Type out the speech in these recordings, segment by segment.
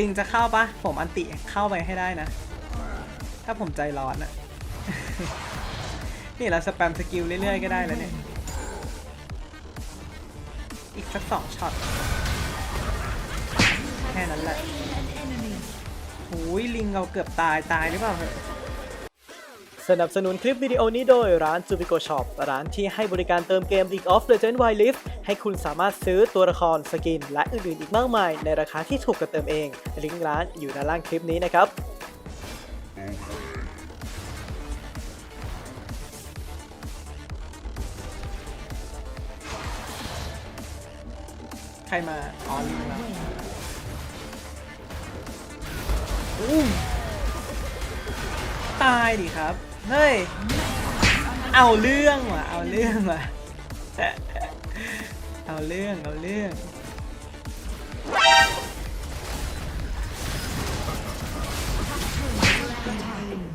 ลิงจะเข้าปะผมอันติเข้าไปให้ได้นะ ถ้าผมใจร้อนอะนี่เราสแปมสกิลเรื่อยๆก็ได้แล้วเนี่ย อีกสักสองช็อต แค่นั้นแหละหูยลิงเราเกือบตายตายหรือเปล่าเหอ สนับสนุนคลิปวิดีโอนี้โดยร้าน z u b i c o Shop ร้านที่ให้บริการเติมเกม League of Legends Wild Rift ให้คุณสามารถซื้อตัวละครสกิน และอื่นๆอีกมากมาย ในราคาที่ถูกกว่าเติมเอง ลิงก์ร้านอยู่ด้านล่างคลิปนี้นะครับ ใครมาอ๋อลิงมาอู้ตายดิครับ เฮ้ย เอาเรื่องว่ะ เอาเรื่องว่ะ เอาเรื่อง เอาเรื่อง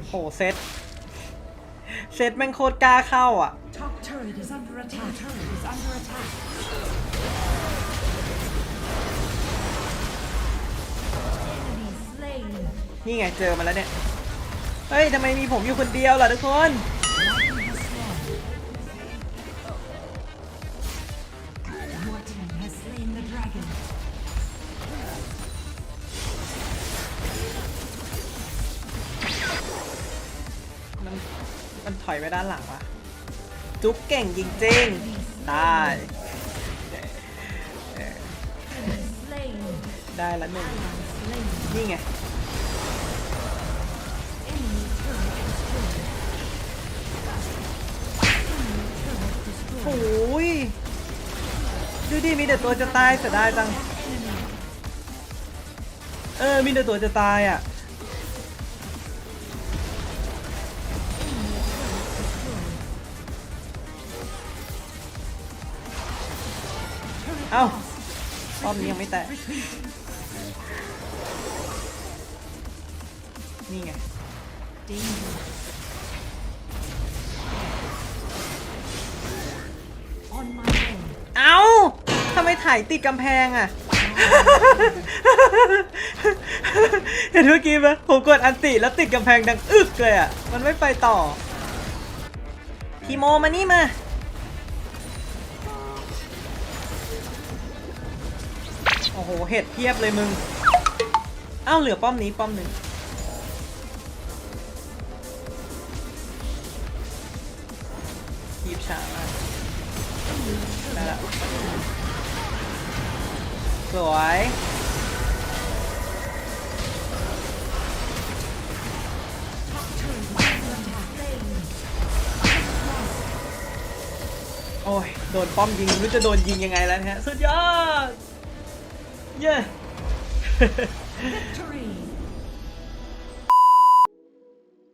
โหเซต เซตแม่งโคตรกล้าเข้าอะ Top turret is under attack. turret is under attack. Enemy slain. นี่ไงเจอมาแล้วเนี่ย เฮ้ยทำไมมีผมอยู่คนเดียวล่ะทุกคนมันมันถอยไปด้านหลังวะจุ๊กเก่งจริงๆ ได้ ได้ละหนึ่งนี่ไง destroyed. โอ้ยดูดิมีแต่ตัวจะตายเสียดายจัง เออ มีแต่ตัวจะตายอะ เอ้ารอบนี้ยังไม่แตะ นี่ไง ไมถ่ายติดกำแพงอะ เห็นเมื่อกี้ไหมผมกดอันติแล้วติดกำแพงดังอึกเลยอะ มันไม่ไปต่อคีโมมานี่มาโอ้โห เห็ดเพียบเลยมึงเอ้าเหลือป้อมนี้ป้อมหนึ่งคีบช้ามากได้ละ สวยโอ้ย โดนป้อมยิงไม่รู้จะโดนยิงยังไงแล้วนะฮะ สุดยอด เย้ Victory.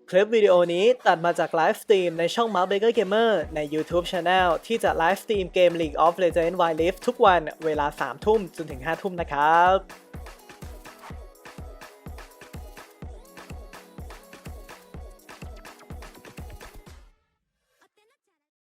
คลิปวิดีโอนี้ตัดมาจากไลฟ์สตรีมในช่อง Mark Baker Gamer ใน YouTube Channel ที่จะไลฟ์สตรีมเกม League of Legends Wild Rift ทุกวันเวลา 3 ทุ่มจนถึง 5 ทุ่มนะครับ